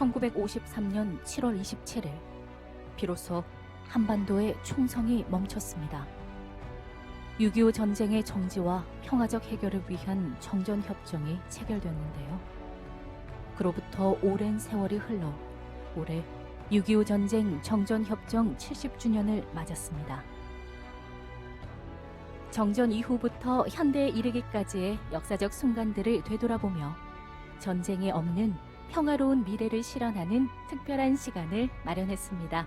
1953년 7월 27일 비로소 한반도의 총성이 멈췄습니다. 6.25 전쟁의 정지와 평화적 해결을 위한 정전협정이 체결됐는데요. 그로부터 오랜 세월이 흘러 올해 6.25 전쟁 정전협정 70주년을 맞았습니다. 정전 이후부터 현대에 이르기까지의 역사적 순간들을 되돌아보며 전쟁이 없는 평화로운 미래를 실현하는 특별한 시간을 마련했습니다.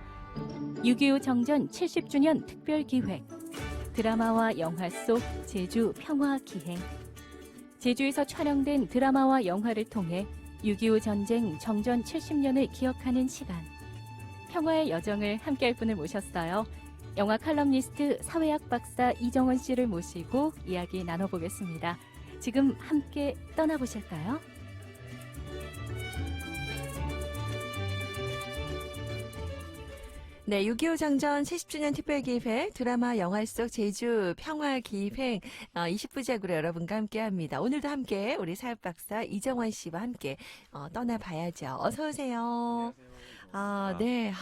6.25 정전 70주년 특별 기획 드라마와 영화 속 제주 평화 기행 제주에서 촬영된 드라마와 영화를 통해 6.25 전쟁 정전 70년을 기억하는 시간 평화의 여정을 함께할 분을 모셨어요. 영화 칼럼니스트 사회학 박사 이정원 씨를 모시고 이야기 나눠보겠습니다. 지금 함께 떠나보실까요? 네, 6.25 정전 70주년 특별기획 드라마 영화 속 제주 평화 기획 어, 20부작으로 여러분과 함께 합니다. 오늘도 함께 우리 사회 박사 이정원 씨와 함께 어, 떠나봐야죠. 어서 오세요. 아, 네.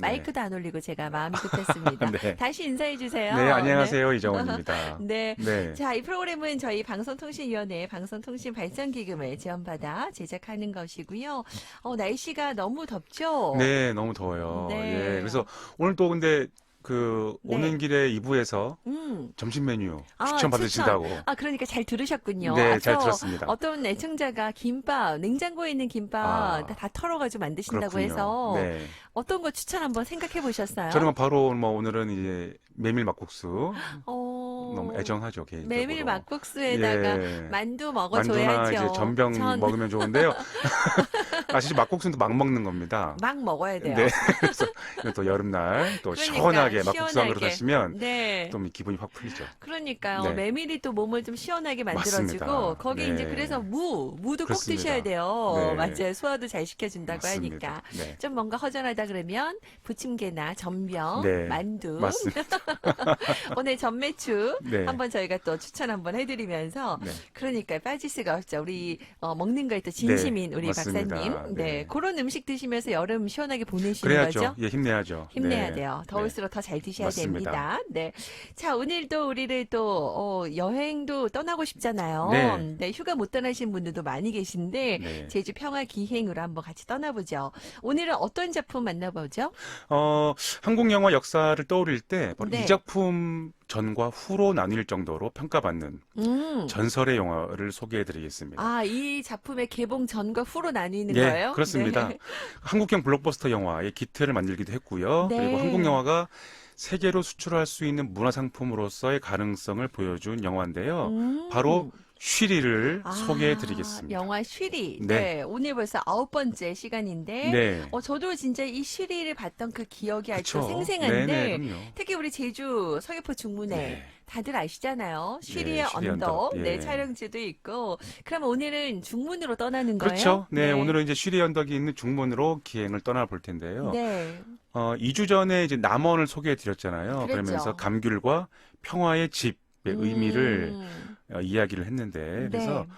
마이크도 안 올리고 제가 마음이 급했습니다. 네. 다시 인사해 주세요. 네, 안녕하세요. 이정원입니다. 네. 네. 자, 이 프로그램은 저희 방송통신위원회 방송통신발전기금을 지원받아 제작하는 것이고요. 어, 날씨가 너무 덥죠? 네, 너무 더워요. 네. 예. 그래서 오늘 또 근데 그 네. 오는 길에 2부에서 음. 점심 메뉴 아, 추천 받으신다고. 아, 그러니까 잘 들으셨군요. 네, 앞서 잘 들었습니다. 어떤 애청자가 김밥, 냉장고에 있는 김밥 아. 다, 다 털어가지고 만드신다고 그렇군요. 해서 네. 어떤 거 추천 한번 생각해 보셨어요? 저는 바로 뭐 오늘은 이제 메밀 막국수 어... 너무 애정하죠, 개인적으로. 메밀 막국수에다가 예. 만두 만두나 먹어줘야죠. 이제 전병 전 먹으면 좋은데요. 아시죠? 막국수는 막 먹는 겁니다. 막 먹어야 돼요. 네. 그래서 또 여름날 또 그러니까, 시원하게 막국수 한 시원하게. 그릇 하시면 네. 또 기분이 확 풀리죠. 그러니까요. 네. 메밀이 또 몸을 좀 시원하게 만들어주고 맞습니다. 거기 네. 이제 그래서 무, 무도 꼭 그렇습니다. 드셔야 돼요. 네. 맞아요. 소화도 잘 시켜준다고 맞습니다. 하니까. 네. 좀 뭔가 허전하다 그러면 부침개나 전병, 네. 만두. 맞습니다. 오늘 전매추 네. 한번 저희가 또 추천 한번 해드리면서 네. 그러니까 빠질 수가 없죠. 우리 어, 먹는 거에 또 진심인 네, 우리 맞습니다. 박사님. 네. 네. 그런 음식 드시면서 여름 시원하게 보내시는 그래야죠. 거죠? 예, 힘내야죠. 힘내야 네. 돼요. 더울수록 더잘 드셔야 맞습니다. 됩니다. 네. 자, 오늘도 우리를 또, 어, 여행도 떠나고 싶잖아요. 네. 휴가 못 떠나신 분들도 많이 계신데, 네. 제주 평화 기행으로 한번 같이 떠나보죠. 오늘은 어떤 작품 만나보죠? 어, 한국 영화 역사를 떠올릴 때 바로 네. 이 작품 전과 후로 나뉠 정도로 평가받는 음. 전설의 영화를 소개해드리겠습니다. 아, 이 작품의 개봉 전과 후로 나뉘는 예, 거예요? 그렇습니다. 네. 한국형 블록버스터 영화의 기틀을 만들기도 했고요. 네. 그리고 한국 영화가 세계로 수출할 수 있는 문화상품으로서의 가능성을 보여준 영화인데요. 음. 바로 쉬리를 아, 소개해 드리겠습니다. 영화 쉬리. 네. 네. 오늘 벌써 아홉 번째 시간인데, 네. 어, 저도 진짜 이 쉬리를 봤던 그 기억이 아주 그쵸. 생생한데, 네네, 그럼요. 특히 우리 제주 서귀포 중문에 네. 다들 아시잖아요. 쉬리의 네, 쉬리 언덕, 언덕. 예. 네 촬영지도 있고. 그럼 오늘은 중문으로 떠나는 거예요? 그렇죠. 네, 오늘은 이제 쉬리 언덕이 있는 중문으로 기행을 떠나 볼 텐데요. 네. 어, 2주 전에 이제 남원을 소개해 드렸잖아요. 그랬죠. 그러면서 감귤과 평화의 집의 의미를 음, 어, 이야기를 했는데 그래서 네.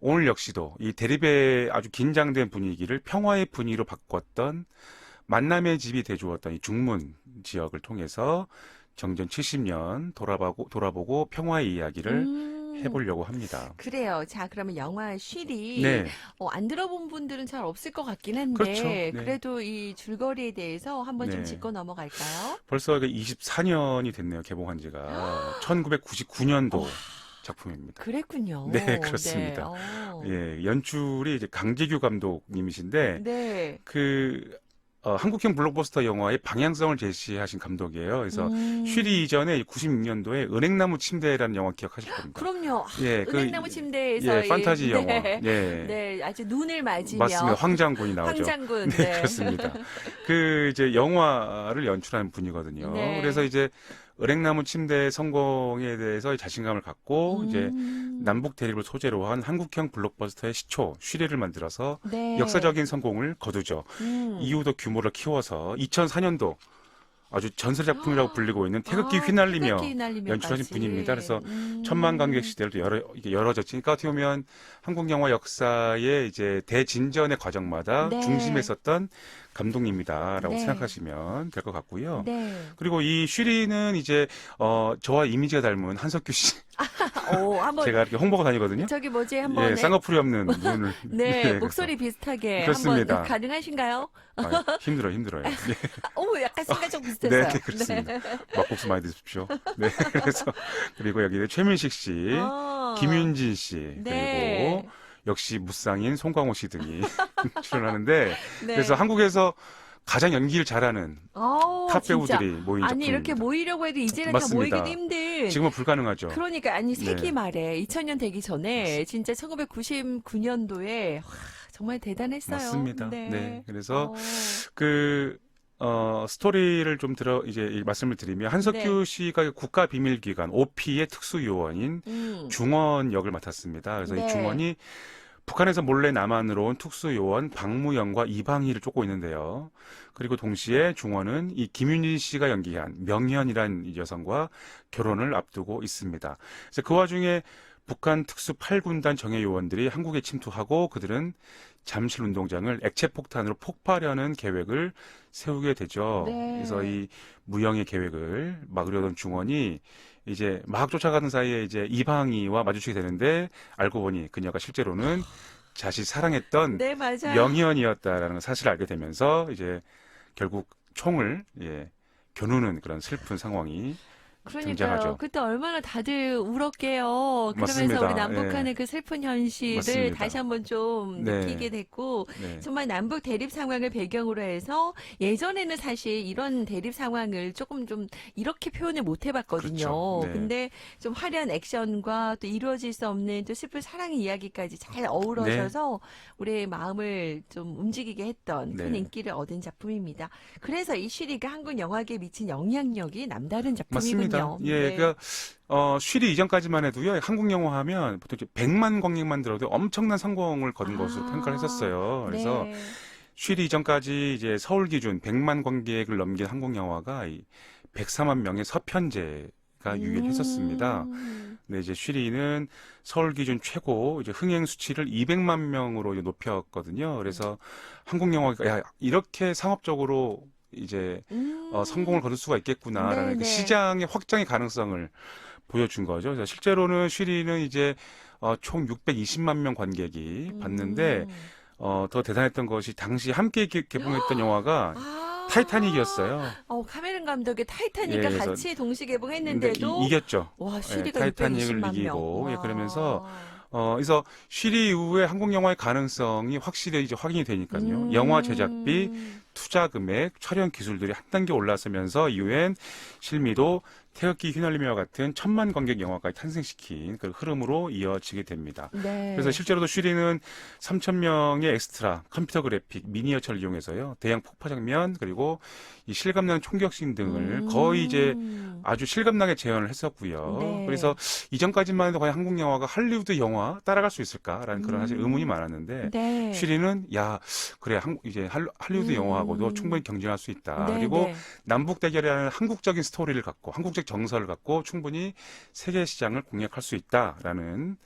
오늘 역시도 이 대립의 아주 긴장된 분위기를 평화의 분위기로 바꿨던 만남의 집이 돼주었던 이 중문 지역을 통해서 정전 70년 돌아보고 돌아보고 평화의 이야기를 음, 해보려고 합니다. 그래요. 자, 그러면 영화 쉬리. 네, 어, 안 들어본 분들은 잘 없을 것 같긴 한데. 그렇죠. 네. 그래도 이 줄거리에 대해서 한번 좀 네. 짚고 넘어갈까요? 벌써 24년이 됐네요. 개봉한 지가 1999년도 작품입니다. 그랬군요. 네, 그렇습니다. 네. 어. 예, 연출이 이제 강재규 감독님이신데 네. 그 어, 한국형 블록버스터 영화의 방향성을 제시하신 감독이에요. 그래서 음. 쉬리 이전에 96년도에 은행나무 침대라는 영화 기억하실 겁니다. 그럼요. 아, 예, 그- 은행나무 침대에서 예, 판타지 이- 영화. 네. 예. 네, 아주 눈을 맞으며 맞습니다. 황장군이 나오죠. 황장군. 네, 그렇습니다. 그 이제 영화를 연출하는 분이거든요. 네. 그래서 이제 은행나무 침대 성공에 대해서 자신감을 갖고 이제 음. 남북 대립을 소재로 한 한국형 블록버스터의 시초 쉬리를 만들어서 네. 역사적인 성공을 거두죠. 음. 이후도 규모를 키워서 2004년도 아주 전설 작품이라고 불리고 있는 태극기 아, 휘날리며 태극기. 연출하신 분입니다. 그래서 음. 천만 관객 시대를 또 열어 열어졌지. 그러니까 어떻게 보면 한국 영화 역사의 이제 대진전의 과정마다 네. 중심에 있었던 감독님이다라고 네. 생각하시면 될 것 같고요. 네. 그리고 이 쉬리는 이제 어 저와 이미지가 닮은 한석규 씨 오, 한번 제가 이렇게 홍보가 다니거든요. 저기 뭐지 한번 예, 쌍꺼풀이 없는 분을 네, 그래서. 목소리 비슷하게 그렇습니다. 한번 가능하신가요? 아, 힘들어 힘들어요. 예. 어머, 약간 순간적 비슷했어요. 네, 네, 그렇습니다. 막국수 많이 드십시오. 네, 그래서 그리고 여기는 최민식 씨, 아, 김윤진 씨, 네. 그리고 역시 무쌍인 송광호 씨 등이 출연하는데 네. 그래서 한국에서 가장 연기를 잘하는 아우, 탑 진짜. 배우들이 모인 아니 작품입니다. 이렇게 모이려고 해도 이제는 맞습니다. 다 모이기도 힘든. 지금은 불가능하죠. 그러니까 아니 세기 네. 말에 2000년 되기 전에 진짜 1999년도에 정말 대단했어요. 맞습니다. 네. 그래서 어, 그 어, 스토리를 좀 들어 이제 이 말씀을 드리면 한석규 네. 씨가 국가 비밀 기관 OP의 특수 요원인 음. 중원 역을 맡았습니다. 그래서 네. 이 중원이 북한에서 몰래 남한으로 온 특수 요원 박무영과 이방희를 쫓고 있는데요. 그리고 동시에 중원은 이 김윤진 씨가 연기한 명현이란 이 여성과 결혼을 앞두고 있습니다. 그래서 그 와중에 북한 특수 8군단 정예 요원들이 한국에 침투하고 그들은 잠실 운동장을 액체 폭탄으로 폭발하는 계획을 세우게 되죠. 네. 그래서 이 무영의 계획을 막으려던 중원이 이제 막 쫓아가는 사이에 이제 이방희와 마주치게 되는데 알고 보니 그녀가 실제로는 자신이 사랑했던 네, 맞아요. 명희연이었다라는 사실을 알게 되면서 이제 결국 총을 예 겨누는 그런 슬픈 상황이 그러니까요. 등장하죠. 그때 얼마나 다들 울었게요. 그러면서 맞습니다. 우리 남북한의 그 슬픈 현실을 맞습니다. 다시 한번 좀 네. 느끼게 됐고 네. 정말 남북 대립 상황을 배경으로 해서 예전에는 사실 이런 대립 상황을 조금 좀 이렇게 표현을 못 해봤거든요. 그렇죠. 네. 근데 좀 화려한 액션과 또 이루어질 수 없는 또 슬픈 사랑의 이야기까지 잘 어우러져서 우리의 마음을 좀 움직이게 했던 큰 네. 인기를 얻은 작품입니다. 그래서 이 시리가 한국 영화계에 미친 영향력이 남다른 작품이군요. 맞습니다. 예, 네. 그러니까 어, 쉬리 이전까지만 해도요, 한국 영화 하면 보통 이제 100만 관객만 들어도 엄청난 성공을 거둔 것으로 아, 평가를 했었어요. 그래서 네. 쉬리 이전까지 이제 서울 기준 100만 관객을 넘긴 한국 영화가 이 104만 명의 서편제가 유일했었습니다. 음. 네, 이제 쉬리는 서울 기준 최고 이제 흥행 수치를 200만 명으로 높였거든요. 그래서 한국 영화가 야, 이렇게 상업적으로 이제 음. 어, 성공을 거둘 수가 있겠구나라는 네네. 그 시장의 확장의 가능성을 보여준 거죠. 그래서 실제로는 쉬리는 이제 어, 총 620만 명 관객이 봤는데 음. 어, 더 대단했던 것이 당시 함께 개, 개봉했던 영화가 아. 타이타닉이었어요. 어, 카메론 감독의 타이타닉과 예, 그래서- 같이 동시 개봉했는데도 이, 겼죠 와, 예, 쉬리가 타이타닉을 620만 이기고 명. 예, 와. 그러면서 어, 그래서 쉬리 이후에 한국 영화의 가능성이 확실히 이제 확인이 되니까요. 음. 영화 제작비, 투자 금액, 촬영 기술들이 한 단계 올라서면서 이후엔 실미도 태극기 휘날리며와 같은 천만 관객 영화까지 탄생시킨 그 흐름으로 이어지게 됩니다. 네. 그래서 실제로도 쉬리는 3천 명의 엑스트라, 컴퓨터 그래픽, 미니어처를 이용해서요. 대형 폭파 장면 그리고 이 실감나는 총격신 등을 음. 거의 이제 아주 실감나게 재현을 했었고요. 네. 그래서 이전까지만 해도 과연 한국 영화가 할리우드 영화 따라갈 수 있을까라는 그런 사실 음. 의문이 많았는데 네. 쉬리는 야 그래 한, 이제 할, 할리우드 음. 영화하고도 충분히 경쟁할 수 있다. 네, 그리고 네. 남북 대결이라는 한국적인 스토리를 갖고 한국적 정서를 갖고 충분히 세계 시장을 공략할 수 있다라는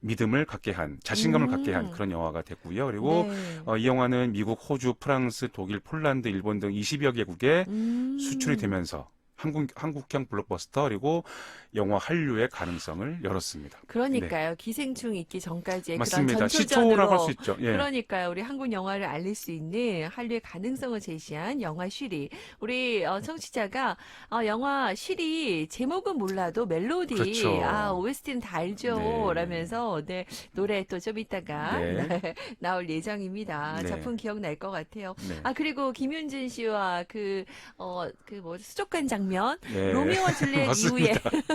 믿음을 갖게 한 자신감을 음. 갖게 한 그런 영화가 됐고요. 그리고 네. 어, 이 영화는 미국, 호주, 프랑스, 독일, 폴란드, 일본 등 20여 개국에 음. 수출이 되면서 한국 한국형 블록버스터 그리고 영화 한류의 가능성을 열었습니다. 그러니까요. 기생충 있기 전까지의 맞습니다. 그런 전초전으로 할수 있죠. 예. 그러니까요. 우리 한국 영화를 알릴 수 있는 한류의 가능성을 제시한 영화 쉬리. 우리 어, 청취자가 어, 영화 쉬리 제목은 몰라도 멜로디, 그렇죠. 아 OST는 다 알죠. 네. 라면서 네, 노래 또 좀 이따가 네. 나올 예정입니다. 네. 작품 기억날 것 같아요. 네. 아 그리고 김윤진 씨와 그 어 그 뭐 수족관 장면 네. 로미오와 줄리엣. 이후에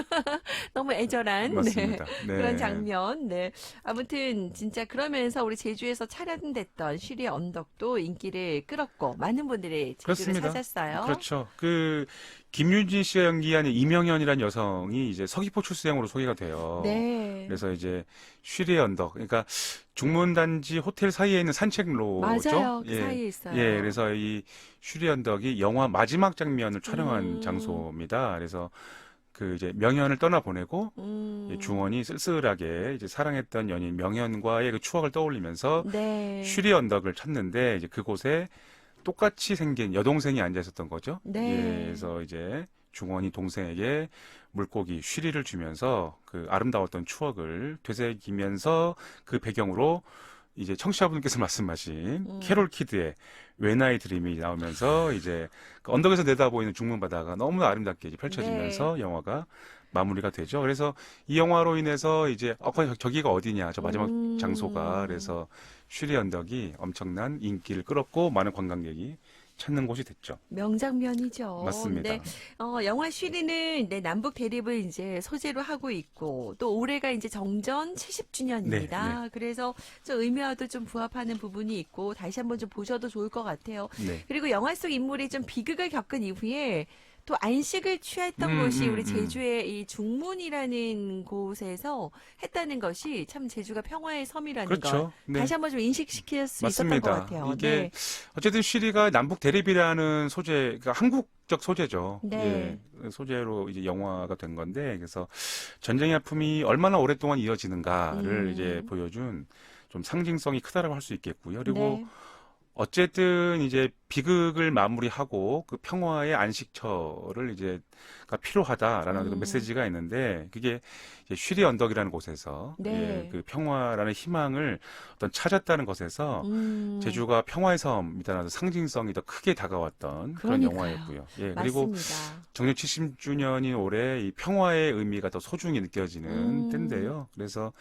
너무 애절한 네. 맞습니다. 네. 그런 장면. 네. 아무튼 진짜 그러면서 우리 제주에서 촬영됐던 쉬리 언덕도 인기를 끌었고 많은 분들이 제주를 그렇습니다. 찾았어요. 그렇죠. 그 김윤진 씨가 연기한 이명현이라는 여성이 이제 서귀포 출생으로 소개가 돼요. 네. 그래서 이제 쉬리의 언덕, 그러니까 중문단지 호텔 사이에 있는 산책로죠. 맞아요. 그 예. 사이에 있어요. 예, 그래서 이 쉬리 언덕이 영화 마지막 장면을 촬영한 음. 장소입니다. 그래서 그 이제 명현을 떠나 보내고 음. 중원이 쓸쓸하게 이제 사랑했던 연인 명현과의 그 추억을 떠올리면서 네. 쉬리 언덕을 찾는데 이제 그곳에 똑같이 생긴 여동생이 앉아 있었던 거죠. 네. 예, 그래서 이제 중원이 동생에게 물고기 쉬리를 주면서 그 아름다웠던 추억을 되새기면서 그 배경으로 이제 청취자분께서 말씀하신 음. 캐롤 키드의 When I Dream이 나오면서 이제 그 언덕에서 내다 보이는 중문 바다가 너무나 아름답게 이제 펼쳐지면서 네. 영화가 마무리가 되죠. 그래서 이 영화로 인해서 이제 어, 거- 저기가 어디냐, 저 마지막 음. 장소가 그래서 쉬리 언덕이 엄청난 인기를 끌었고 많은 관광객이 찾는 곳이 됐죠. 명장면이죠. 맞습니다. 네. 어, 영화 쉬리는 네, 남북 대립을 이제 소재로 하고 있고 또 올해가 이제 정전 70주년입니다. 네, 그래서 좀 의미와도 좀 부합하는 부분이 있고 다시 한번 좀 보셔도 좋을 것 같아요. 네. 그리고 영화 속 인물이 좀 비극을 겪은 이후에 또 안식을 취했던 음, 곳이 음, 우리 음. 제주의 이 중문이라는 곳에서 했다는 것이 참 제주가 평화의 섬이라는 것 그렇죠. 네. 다시 한번 좀 인식시킬 수 있었던 것 맞습니다. 같아요. 이게 네. 어쨌든 쉬리가 남북 대립이라는 소재, 그러니까 한국적 소재죠. 네. 예, 소재로 이제 영화가 된 건데, 그래서 전쟁의 아픔이 얼마나 오랫동안 이어지는가를 음. 이제 보여준 좀 상징성이 크다라고 할 수 있겠고요. 그리고 네. 어쨌든 이제 비극을 마무리하고 그 평화의 안식처를 이제 가 필요하다라는 음. 그 메시지가 있는데 그게 이제 쉬리 언덕이라는 곳에서 네. 예, 그 평화라는 희망을 어떤 찾았다는 것에서 음. 제주가 평화의 섬이라는 상징성이 더 크게 다가왔던 그런 그러니까요. 영화였고요. 예, 그리고 맞습니다. 정년 70주년인 올해 이 평화의 의미가 더 소중히 느껴지는 음. 때인데요. 그래서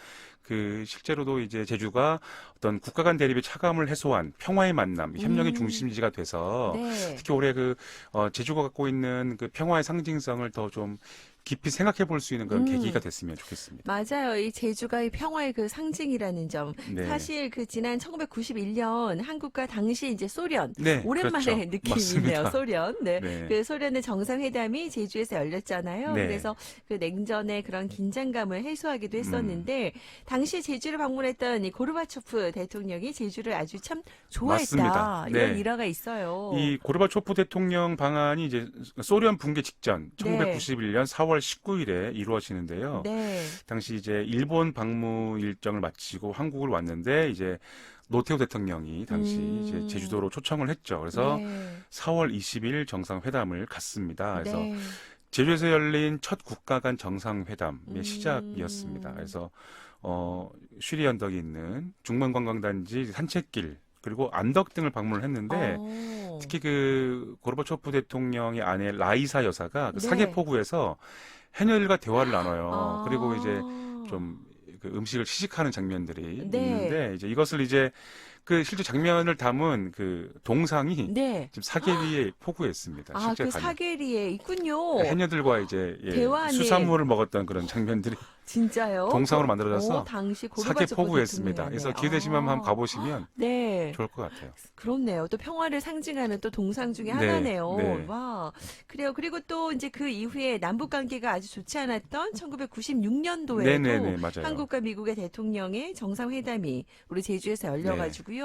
그 실제로도 이제 제주가 어떤 국가 간 대립의 차감을 해소한 평화의 만남, 협력의 음. 중심지가 돼서 네. 특히 올해 그 어, 제주가 갖고 있는 그 평화의 상징성을 더 좀 깊이 생각해 볼 수 있는 그런 음. 계기가 됐으면 좋겠습니다. 맞아요. 이 제주가 이 평화의 그 상징이라는 점. 네. 사실 그 지난 1991년 한국과 당시 이제 소련 네, 오랜만에 그렇죠. 느낌이 맞습니다. 있네요. 소련. 네. 네. 그 소련의 정상회담이 제주에서 열렸잖아요. 네. 그래서 그 냉전의 그런 긴장감을 해소하기도 음. 했었는데 당시 제주를 방문했던 이 고르바초프 대통령이 제주를 아주 참 좋아했다. 맞습니다. 이런 네. 일화가 있어요. 이 고르바초프 대통령 방안이 이제 소련 붕괴 직전 네. 1991년 4월 19일에 이루어지는데요. 네. 당시 이제 일본 방문 일정을 마치고 한국을 왔는데 이제 노태우 대통령이 당시 음. 이제 제주도로 초청을 했죠. 그래서 네. 4월 20일 정상회담을 갔습니다. 그래서 네. 제주에서 열린 첫 국가 간 정상회담의 음. 시작이었습니다. 그래서 어 쉬리 언덕이 있는 중문관광단지 산책길 그리고 안덕 등을 방문을 했는데 어. 특히 그 고르바초프 대통령의 아내 라이사 여사가 그 네. 사개포구에서 해녀들과 대화를 나눠요. 아. 그리고 이제 좀그 음식을 시식하는 장면들이 네. 있는데 이제 이것을 이제 그 실제 장면을 담은 그 동상이 네. 지금 사계 위에 포구에 있습니다. 아, 실제 그 가면. 사계리에 있군요. 해녀들과 이제 예, 대화하는- 수산물을 먹었던 그런 장면들이 진짜요? 동상으로 그- 만들어져서 어, 당시 사계 고르바초프 있습니다. 대통령이네. 그래서 기회 되시면 아. 한번 가보시면 네. 좋을 것 같아요. 그렇네요. 또 평화를 상징하는 또 동상 중에 네, 하나네요. 네. 와. 그래요. 그리고 또 이제 그 이후에 남북 관계가 아주 좋지 않았던 1996년도에도 네네네 맞아요. 한국과 미국의 대통령의 정상회담이 우리 제주에서 열려가지고요.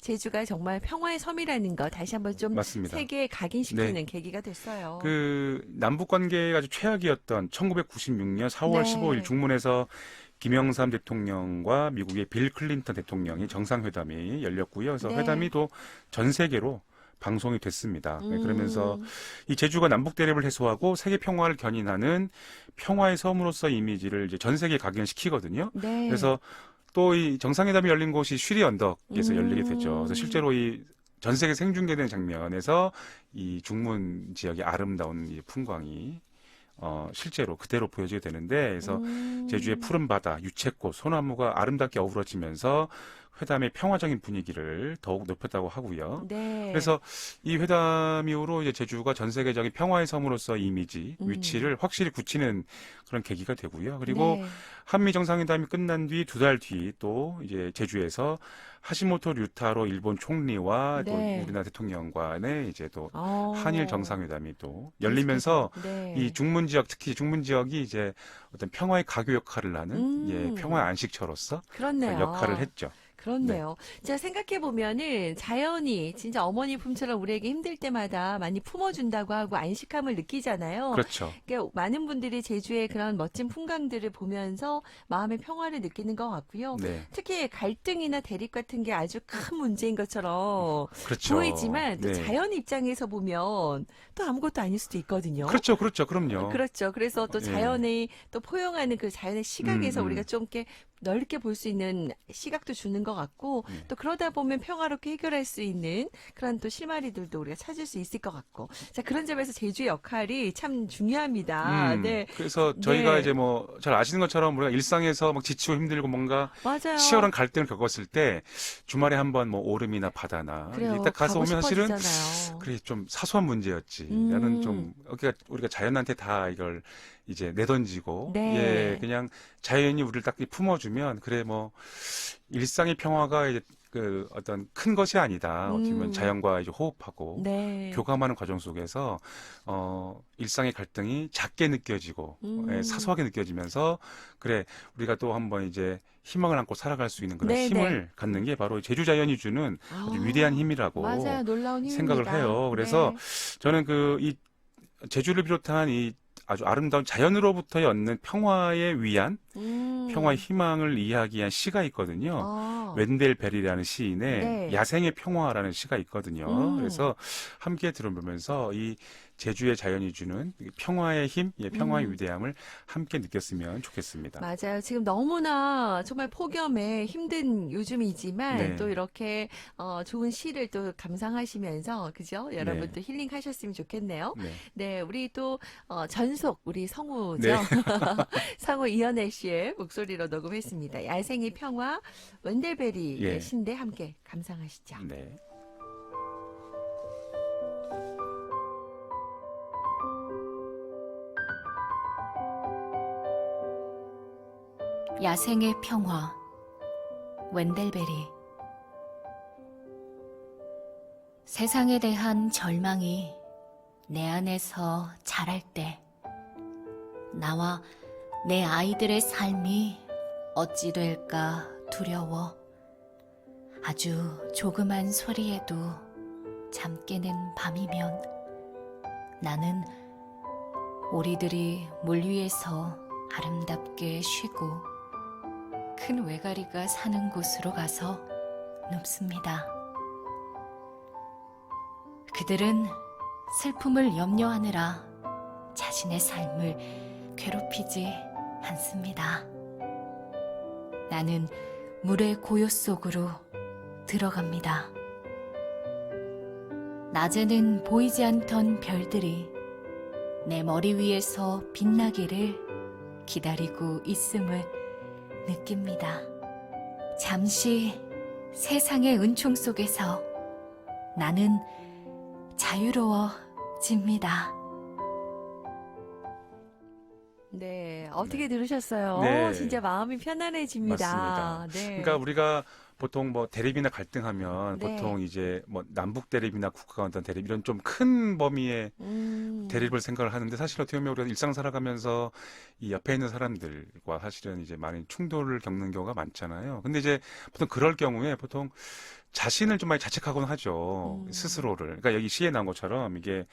제주가 정말 평화의 섬이라는 거 다시 한번 좀 맞습니다. 세계에 각인시키는 네. 계기가 됐어요. 그 남북 관계가 아주 최악이었던 1996년 4월 네. 15일 중문에서 김영삼 대통령과 미국의 빌 클린턴 대통령이 정상회담이 열렸고요. 그래서 네. 회담이 또 전 세계로 방송이 됐습니다. 네, 그러면서 음, 이 제주가 남북 대립을 해소하고 세계 평화를 견인하는 평화의 섬으로서 이미지를 이제 전 세계에 각인시키거든요. 네. 그래서 또 이 정상회담이 열린 곳이 쉬리 언덕에서 음. 열리게 되죠. 그래서 실제로 이 전 세계 생중계된 장면에서 이 중문 지역의 아름다운 이 풍광이 어 실제로 그대로 보여지게 되는데 그래서 음. 제주의 푸른 바다, 유채꽃, 소나무가 아름답게 어우러지면서 회담의 평화적인 분위기를 더욱 높였다고 하고요. 네. 그래서 이 회담 이후로 이제 제주가 전 세계적인 평화의 섬으로서 이미지, 음. 위치를 확실히 굳히는 그런 계기가 되고요. 그리고 네. 한미 정상회담이 끝난 뒤 두 달 뒤 또 이제 제주에서 하시모토 류타로 일본 총리와 네. 또 우리나라 대통령 간의 이제 또 어. 한일 정상회담이 또 열리면서 네. 이 중문 지역 특히 중문 지역이 이제 어떤 평화의 가교 역할을 하는 음. 예, 평화 안식처로서. 그런 역할을 했죠. 그렇네요. 자, 생각해 보면은 자연이 진짜 어머니 품처럼 우리에게 힘들 때마다 많이 품어준다고 하고 안식함을 느끼잖아요. 그렇죠. 그러니까 많은 분들이 제주의 그런 멋진 풍광들을 보면서 마음의 평화를 느끼는 것 같고요. 네. 특히 갈등이나 대립 같은 게 아주 큰 문제인 것처럼 그렇죠. 보이지만 또 네. 자연 입장에서 보면 또 아무것도 아닐 수도 있거든요. 그렇죠. 그렇죠. 그럼요. 그렇죠. 그래서 또 예. 자연의 또 포용하는 그 자연의 시각에서 음, 음. 우리가 좀 이렇게 넓게 볼 수 있는 시각도 주는 것 같고 네. 또 그러다 보면 평화롭게 해결할 수 있는 그런 또 실마리들도 우리가 찾을 수 있을 것 같고 자 그런 점에서 제주의 역할이 참 중요합니다. 음, 네 그래서 저희가 네. 이제 뭐 잘 아시는 것처럼 우리가 일상에서 막 지치고 힘들고 뭔가 맞아요. 치열한 갈등을 겪었을 때 주말에 한번 뭐 오름이나 바다나 그래요. 이딱 가서 오면 사실은 싶어지잖아요. 그래 좀 사소한 문제였지. 음. 나는 좀 우리가 우리가 자연한테 다 이걸 이제 내던지고 네. 예 그냥 자연이 우리를 딱 품어주면 그래 뭐 일상의 평화가 이제 그 어떤 큰 것이 아니다. 어떻게 보면 음. 자연과 이제 호흡하고 네. 교감하는 과정 속에서 어 일상의 갈등이 작게 느껴지고 음. 예, 사소하게 느껴지면서 그래 우리가 또 한번 이제 희망을 안고 살아갈 수 있는 그런 네, 힘을 갖는 게 바로 제주 자연이 주는 아주 아, 위대한 힘이라고 맞아요. 생각을 해요. 그래서 저는 그 이 제주를 비롯한 이 아주 아름다운 자연으로부터 얻는 평화의 위안, 네. 음. 평화의 희망을 이야기한 시가 있거든요. 아. 웬델 벨이라는 시인의 네. 야생의 평화라는 시가 있거든요. 음. 그래서 함께 들어보면서 이 제주의 자연이 주는 이 평화의 힘, 예, 평화의 음. 위대함을 함께 느꼈으면 좋겠습니다. 맞아요. 지금 너무나 정말 폭염에 힘든 요즘이지만 네. 또 이렇게 어, 좋은 시를 또 감상하시면서 그죠? 여러분 네. 또 힐링하셨으면 좋겠네요. 네. 네, 우리 또 어, 전속 우리 성우죠. 네. 성우 이현애 씨의 목소리로 녹음했습니다. 야생의 평화 웬델베리의 예. 시인데 함께 감상하시죠. 네. 야생의 평화 웬델베리 세상에 대한 절망이 내 안에서 자랄 때 나와 내 아이들의 삶이 어찌 될까 두려워 아주 조그만 소리에도 잠 깨는 밤이면 나는 오리들이 물 위에서 아름답게 쉬고 큰 외가리가 사는 곳으로 가서 눕습니다. 그들은 슬픔을 염려하느라 자신의 삶을 괴롭히지 않습니다. 나는 물의 고요 속으로 들어갑니다. 낮에는 보이지 않던 별들이 내 머리 위에서 빛나기를 기다리고 있음을 느낍니다. 잠시 세상의 은총 속에서 나는 자유로워집니다. 네, 어떻게 들으셨어요? 네. 진짜 마음이 편안해집니다. 네. 그러니까 우리가 보통 뭐 대립이나 갈등하면 네. 보통 이제 뭐 남북 대립이나 국가 간단 대립 이런 좀 큰 범위의 음. 대립을 생각을 하는데 사실 어떻게 보면 우리가 일상 살아가면서 이 옆에 있는 사람들과 사실은 이제 많이 충돌을 겪는 경우가 많잖아요. 근데 이제 보통 그럴 경우에 보통 자신을 좀 많이 자책하곤 하죠. 음. 스스로를. 그러니까 여기 시에 나온 것처럼 이게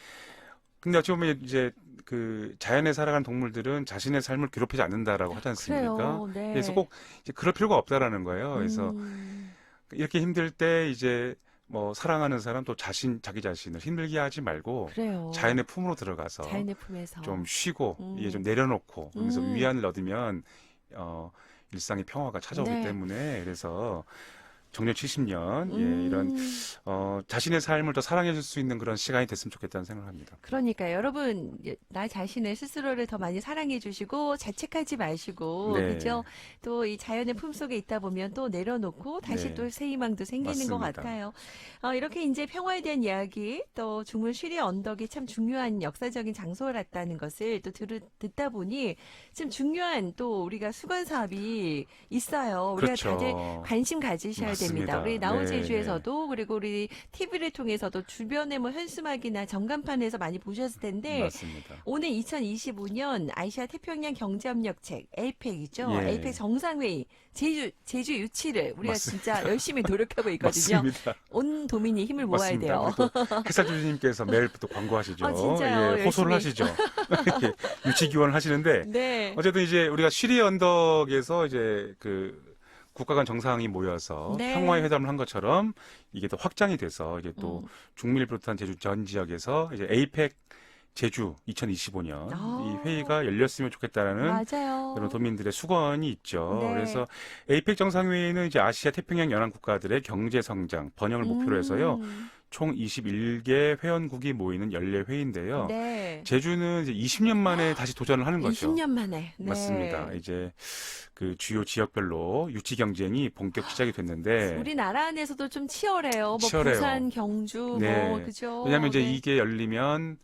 근데 어찌 보면 이제 그 자연에 살아가는 동물들은 자신의 삶을 괴롭히지 않는다라고 하지 않습니까? 그래요. 네. 그래서 꼭 이제 그럴 필요가 없다라는 거예요. 그래서 음. 이렇게 힘들 때 이제 뭐 사랑하는 사람 또 자신 자기 자신을 힘들게 하지 말고 그래요. 자연의 품으로 들어가서 자연의 품에서 좀 쉬고 음. 이게 좀 내려놓고 그래서 음. 위안을 얻으면 어 일상의 평화가 찾아오기 네. 때문에 그래서 정년 70년 예, 음, 이런 어, 자신의 삶을 더 사랑해 줄 수 있는 그런 시간이 됐으면 좋겠다는 생각을 합니다. 그러니까 여러분 예, 나 자신을 스스로를 더 많이 사랑해 주시고 자책하지 마시고 네. 그죠? 또 이 자연의 품 속에 있다 보면 또 내려놓고 다시 네. 또새 희망도 생기는 것 맞습니다. 같아요. 어, 이렇게 이제 평화에 대한 이야기 또 중문 쉬리 언덕이 참 중요한 역사적인 장소였다는 것을 또 들, 듣다 보니 좀 중요한 또 우리가 수건 사업이 있어요. 우리가 그렇죠. 다들 관심 가지셔야 맞습니다. 됩니다. 우리 나우 네, 제주에서도 그리고 우리 TV를 통해서도 주변에 뭐 현수막이나 전간판에서 많이 보셨을 텐데 맞습니다. 오늘 2025년 아시아 태평양 경제협력책 에이펙이죠. 예. 에이펙 정상회의 제주 제주 유치를 우리가 맞습니다. 진짜 열심히 노력하고 있거든요. 맞습니다. 온 도민이 힘을 모아야 맞습니다. 돼요. 우리 또 회사 주주님께서 매일 또 광고하시죠. 아, 진짜요? 예, 호소를 열심히. 하시죠. 이렇게 유치 기원을 하시는데 네. 어쨌든 이제 우리가 시리 언덕에서 이제 그 국가 간 정상이 모여서 네. 평화의 회담을 한 것처럼 이게 또 확장이 돼서 이제 또 음. 중미를 비롯한 제주 전 지역에서 이제 에이펙 제주 2025년 아. 이 회의가 열렸으면 좋겠다라는 맞아요. 그런 도민들의 수건이 있죠. 네. 그래서 에이펙 정상회의는 이제 아시아 태평양 연안 국가들의 경제 성장 번영을 목표로 해서요. 음. 총 21개 회원국이 모이는 연례 회의인데요. 네. 제주는 이제 20년 만에 다시 도전을 하는 거죠. 20년 만에. 네. 맞습니다. 이제 그 주요 지역별로 유치 경쟁이 본격 시작이 됐는데 우리나라 안에서도 좀 치열해요. 뭐 치열해요. 부산, 경주, 네. 뭐 그죠. 왜냐하면 이제 네. 이게 열리면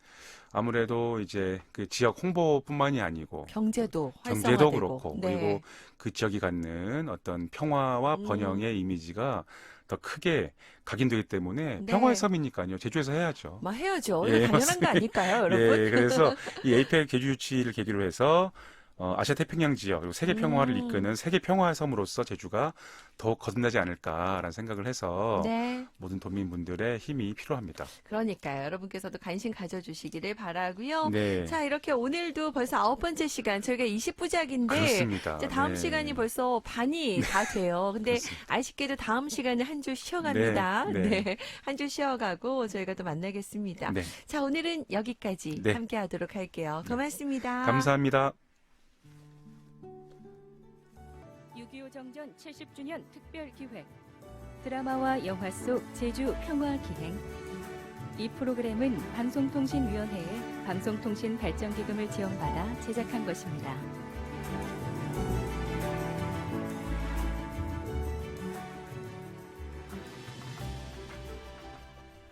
아무래도 이제 그 지역 홍보뿐만이 아니고 경제도 경제도 활성화되고. 그렇고 네. 그리고 그 지역이 갖는 어떤 평화와 음. 번영의 이미지가 더 크게 각인되기 때문에 네. 평화의 섬이니까요. 제주에서 해야죠. 뭐 해야죠. 예, 당연한 맞습니다. 거 아닐까요, 여러분? 예, 그래서 이 에이펙 제주 유치를 계기로 해서 어, 아시아 태평양 지역 그리고 세계 평화를 음. 이끄는 세계 평화의 섬으로서 제주가 더욱 거듭나지 않을까라는 생각을 해서 네. 모든 도민분들의 힘이 필요합니다. 그러니까요. 여러분께서도 관심 가져주시기를 바라고요. 네, 어, 자, 이렇게 오늘도 벌써 아홉 번째 시간, 저희가 20부작인데, 그렇습니다. 이제 다음 네. 시간이 벌써 반이 다 돼요. 근데. 아쉽게도 다음 시간에 한 주 쉬어갑니다. 네, 네. 네. 한 주 쉬어가고 저희가 또 만나겠습니다. 네, 자, 오늘은 여기까지 네. 함께 하도록 할게요. 고맙습니다. 감사합니다. 6.25 정전 70주년 특별 기획 드라마와 영화 속 제주 평화 기행 이 프로그램은 방송통신위원회의 방송통신 발전기금을 지원받아 제작한 것입니다.